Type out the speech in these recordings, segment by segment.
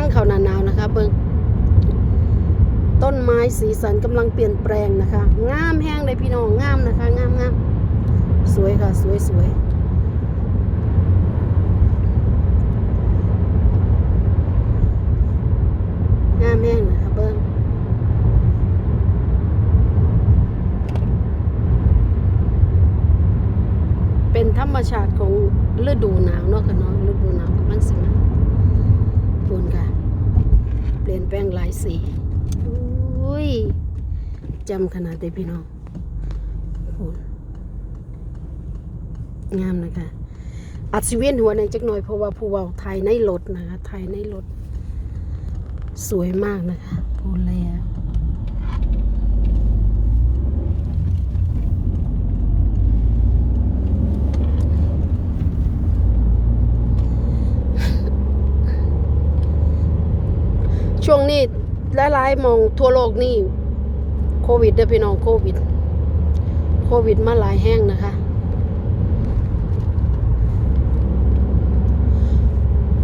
ลังเข้าหนานาวนะคะ เบิงต้นไม้สีสันกำลังเปลี่ยนแปลงนะคะ งามแห้งเลยพี่น้องงามนะคะงามงามสวยค่ะ สวยสวยงามแห้งนะคะเบิ่งเป็นธรรมชาติของฤดูหนาวเนาะค่ะเนาะฤดูหนาวกำลังสิมา ปูนค่ะ เปลี่ยนแปลงหลายสีอุ้ยจำขนาดเด้พี่น้องปูนงามนะคะอัดสิเวียนหัวในจักหน่อยเพราะว่าผู้เว่าไทยในรถนะคะไทยในรถ สวยมากนะคะพูดแล้ว ช่วงนี้หลายๆมองทั่วโลกนี่โควิดเด้อพี่น้องโควิด โควิดมาหลายแห้งนะคะ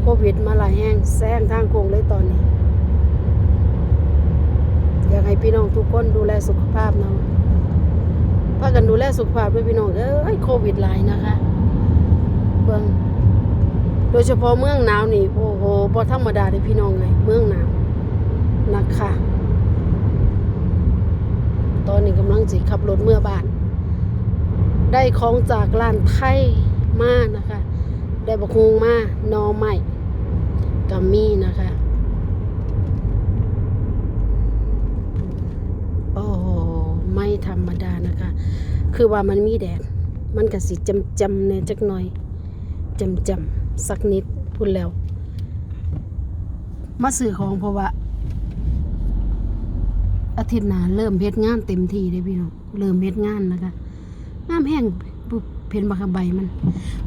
โควิดมาหลายแห้งแซงทางโค้งเลยตอนนี้ อยากให้พี่น้องทุกคนดูแลสุขภาพเนาะพากันดูแลสุขภาพด้วยพี่น้องเอ้ยโควิดหลายนะคะ เบิ่งโดยเฉพาะเมืองหนาวนี่โอ้โหบ่ธรรมดาเลยพี่น้องเลยเมืองหนาว นะคะ ตอนนี้กำลังจิขับรถเมื่อบ้าน ได้ของจากร้านไทยมานะคะ ได้บักฮุงมานอใหม่กัมมี่นะคะโอ้โหไม่ธรรมดานะคะ คือว่ามันมีแดด มันก็สิจำจำๆแหน่จักหน่อยจำจำๆสักนิดพูดแล้ว มาซื้อของเพราะว่า อาทิตย์หน้าเริ่มเฮ็ดงานเต็มที่เลยพี่น้องเริ่มเฮ็ดงานนะคะงามแห้งปุ๊บเพนบักใบมัน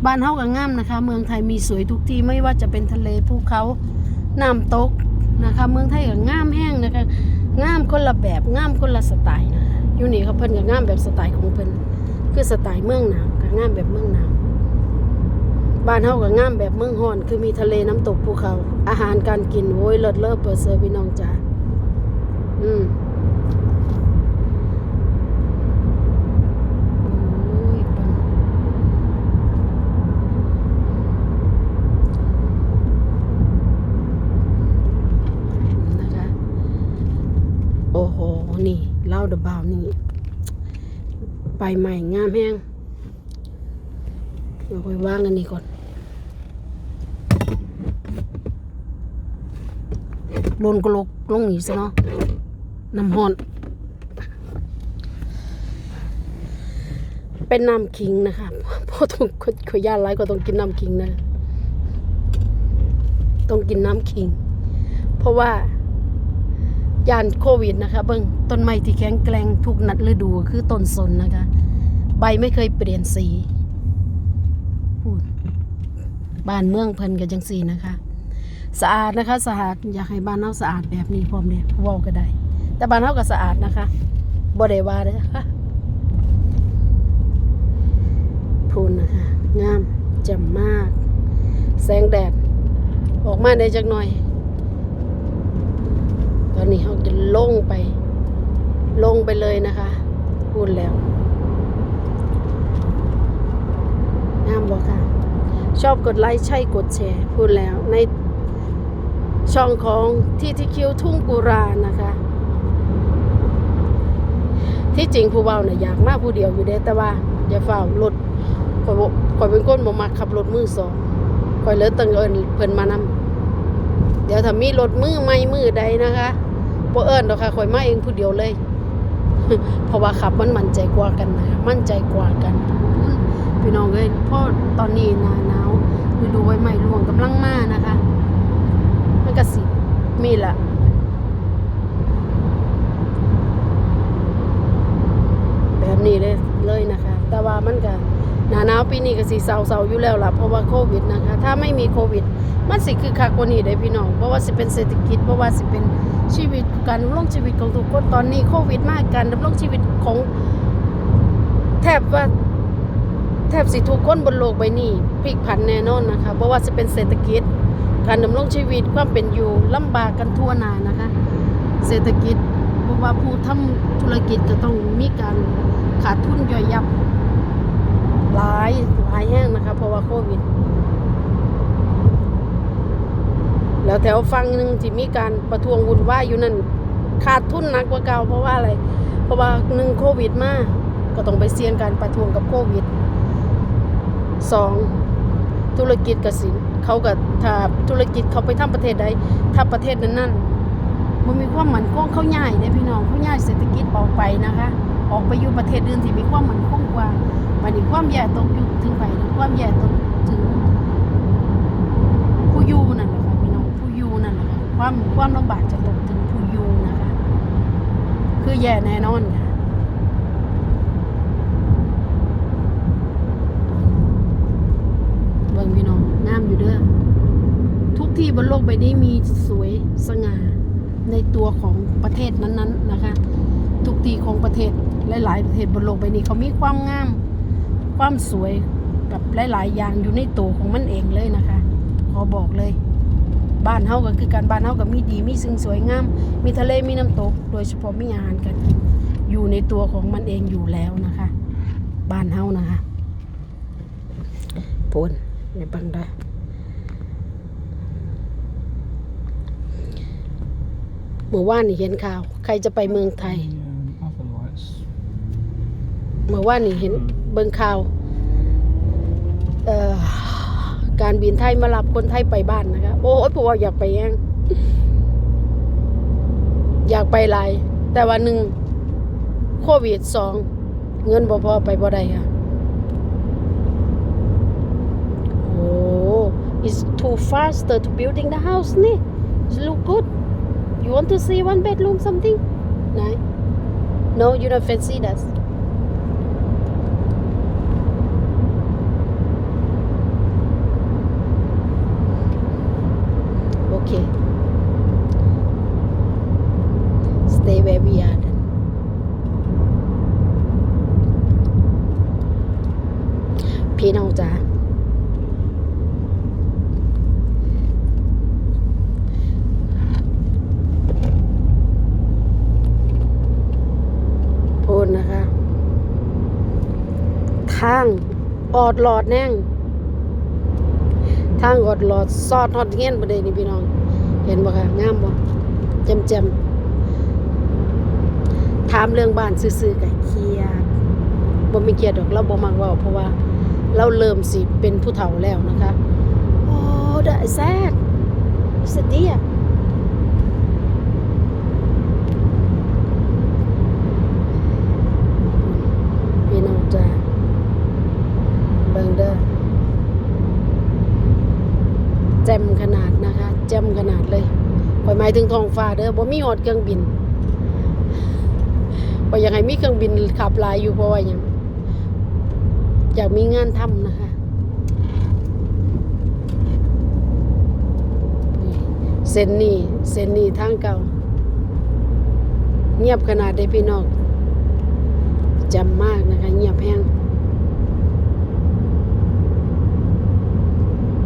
บ้านเฮาก็งามนะคะ เมืองไทยมีสวยทุกที่ไม่ว่าจะเป็นทะเลภูเขาน้ำตกนะคะ เมืองไทยก็งามแห้งนะคะงามคนละแบบงามคนละสไตล์นะคะอยู่นี่เขาเพิ่นก็งามแบบสไตล์ของเพิ่นคือสไตล์เมืองหนาวก็งามแบบเมืองหนาวบ้านเฮาก็งามแบบเมืองฮ้อน คือมีทะเลน้ำตกภูเขา อาหารการกินโอ้ยเลิศเลิศเปิดเซอร์พี่น้องจ้าอืมโอ้ยปังนะคะ โอ้โห นี่เล่าเดอะบาวนี่ไปใหม่งามแห้งเราไปว่างอันนี้ก่อนโดนกระโลกลงนี่ซะเนาะน้ำฮอนเป็นน้ำขิงนะคะเพราะต้องขอยาตไรก็ต้องกินน้ำขิงนะ ต้องกินน้ำขิง เพราะว่า ยานโควิดนะคะเบิ้งต้นไม้ที่แข็งแกร่งทุกนัดฤดูคือต้นสนนะคะ ใบไม่เคยเปลี่ยนสีพูดบ้านเมืองเพิ่นกันจังสีนะคะ สะอาดนะคะสะอาดอยากให้บ้านเฮาสะอาดแบบนี้พร้อมเนี่ยว้าก็ได้ แต่บ้านเฮาก็สะอาดนะคะบ่ได้ว่าเด้อค่ะพูนนะคะงามจ่มมาก แสงแดดออกมาได้จักหน่อย อนนี้เฮาจะลงไป ลงไปเลยนะคะ พูดแล้วงามบอกค่ะ ชอบกดไลค์ใช่กดแชร์ พูดแล้วในช่องของที่ที่คิวทุ่งกุรานะคะ ที่จริงผู้เบาเนี่ยอยากมากผู้เดียวอยู่เด้แต่ว่าอย่าเฝ้ารถข่อยบ่ข่อยเป็นคนบ่มักขับรถมือสองข่อยเลยตังเอิญเพิ่นมานำเดี๋ยวถ้ามีรถมือไม่มือใดนะคะ บ่เอิญดอกค่ะข่อยมาเองผู้เดียวเลย เพราะว่าขับมันมั่นใจกว่ากันนะคะมั่นใจกว่ากันพี่น้องเอ้ยเพราะตอนนี้หนาหนาวฤดูใบไม้ร่วงกำลังมานะคะมันก็สิมีละแบบนี้เลยเลยนะคะ แต่ว่ามันก็ หนาหนาวปีนี้ก็สิเศร้าๆอยู่แล้วล่ะเพราะว่าโควิดนะคะ ถ้าไม่มีโควิด มันสิคือคักกว่านี้ได้พี่น้อง เพราะว่าสิเป็นเศรษฐกิจ เพราะว่าสิเป็นชีวิตการดำรงชีวิตของทุกคนตอนนี้โควิดมากการดำรงชีวิตของแทบว่าแทบสิทุกคนบนโลกใบนี้พลิกผันแน่นอนนะคะเพราะว่าจะเป็นเศรษฐกิจ การดำรงชีวิตความเป็นอยู่ลำบากกันทั่วหน้านะคะ เศรษฐกิจเพราะว่าผู้ทำธุรกิจจะต้องมีการขาดทุนย่อยยับ หลายหลายแห้งนะคะเพราะว่าโควิด แล้วแถวฟังหนึ่งที่มีการประท้วงวุ่นวายอยู่นั่นขาดทุนหนักกว่าเก่าเพราะว่าอะไร เพราะว่าหนึ่งโควิดมาก็ต้องไปเสี่ยงการประท้วงกับโควิดสองธุรกิจกสินเขากับถ้าธุรกิจเขาไปทำประเทศใดถ้าประเทศนั้นนั่นมันมีความหมั่นคงเขาย่ายเนี่ยพี่น้องเขาย่ายเศรษฐกิจออกไปนะคะ ออกไปอยู่ประเทศอื่นที่มีความหมั่นคงกว่าบัดนี้ความแย่ตกอยู่ถึงไปนะความแย่ตกถึงผู้อยู่นั่นแหละค่ะพี่น้องผู้อยู่นั่นแหละค่ะความความลำบากจะตกถึงผู้อยู่นะคะ คือแย่แน่นอนค่ะเบิ่งพี่น้องงามอยู่เด้อทุกที่บนโลกใบนี้มีสวยสง่า ในตัวของประเทศนั้นๆนะคะ ทุกทีของประเทศหลาย ๆ ประเทศบนโลกใบนี้เขามีความงาม ความสวยแบบหลาย ๆ อย่างอยู่ในตัวของมันเองเลยนะคะ ขอบอกเลย บ้านเฮาก็คือการบ้านเฮาก็มีดีมีสิ่งสวยงาม มีทะเลมีน้ำตก โดยเฉพาะมีอาหารการกินอยู่ในตัวของมันเองอยู่แล้วนะคะ บ้านเฮานะคะปนในบังได้ เมื่อวานนี่เห็นข่าว ใครจะไปเมืองไทย Um, otherwise, เมื่อวานนี่เห็นเบิ่งข่าวเอ่อการบินไทยมารับคนไทยไปบ้านนะคะโอ้ยผมว่าอยากไปแยังอยากไปหลาย แต่ว่าหนึ่งโควิดสองเงินบ่พอไปบ่ได้ค่ะ โอ้ it's too faster to building the house นี่ it look good You want to see one bedroom something? No. No, you don't fancy that. Okay. Stay where we are. Then. Peace out, างออดหลอดแน่งทางอดหลอดซอดฮอดเงี้ยนประเดี๋ยวนี้พี่น้อง เห็นบ่คะงามบ่แจ่มแจ่มถามเรื่องบ้านซื่อๆกับเครียดบ่มีเคียดดอกเราบ่มักว้าเพราะว่า เราเริ่มสิเป็นผู้เฒ่าแล้วนะคะ โอ้ that is sad it's a deer พี่น้องจ้าเบิ่งเด้อ แจ่มขนาดนะคะ แจ่มขนาดเลยปล่อยหมายถึงท้อง ฟ้าเด้อบ่มีหอดเครื่องบินปล่อยากให้มีเครื่องบินขับลายอยู่เพราะว่าหยังอยากมีงานทำนะคะเส้นนี้เส้นนี้ทางเก่า เงียบขนาดได้พี่น้องจำมากนะคะ เงียบแห้ง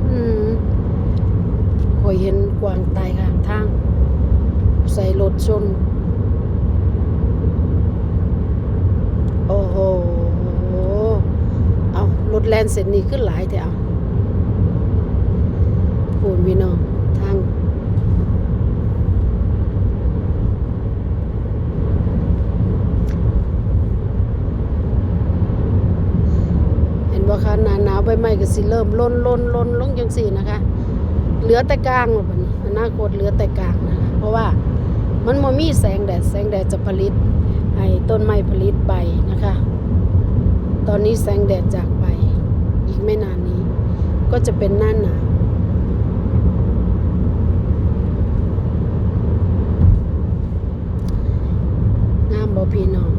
อืมคอยเห็นกวางตายข้างทาง ใส่รถชน โอ้โห เอารถแลนเสร็จนี่ขึ้นหลายแต่เอาพูนพี่น้องทางเห็นบ่คะหนาหนาวใบไม้ก็สิเริ่มล้นล้นล้นลงจังสี่นะคะ เหลือแต่กลางแล้วบัดนี้อนาคตเหลือแต่กลางนะคะ เพราะว่า มันบ่มีแสงแดดแสงแดดจะผลิตให้ต้นไม้ผลิตใบนะคะ ตอนนี้แสงแดดจากไป อีกไม่นานนี้ ก็จะเป็นหน้าหนาวงามบ่พี่น้อง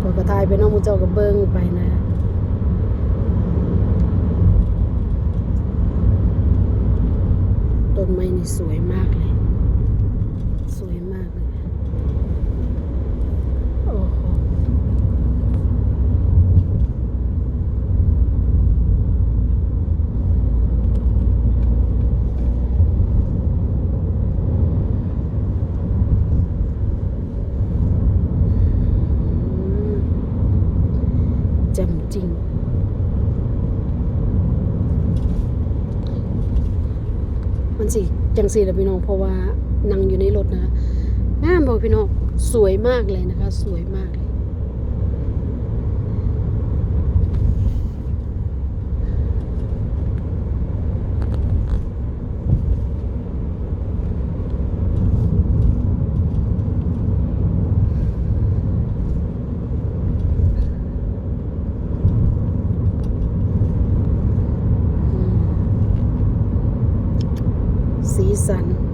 พอกระทายไปน้องมูเจ้าก็เบิ่งไปนะต้นไม้นี่สวยมากเลย สวยมากเลย โอ้โห มันสิ จังสีแหละพี่น้องเพราะว่านั่งอยู่ในรถนะคะงามบอกพี่น้องสวยมากเลยนะคะ สวยมากเลย สี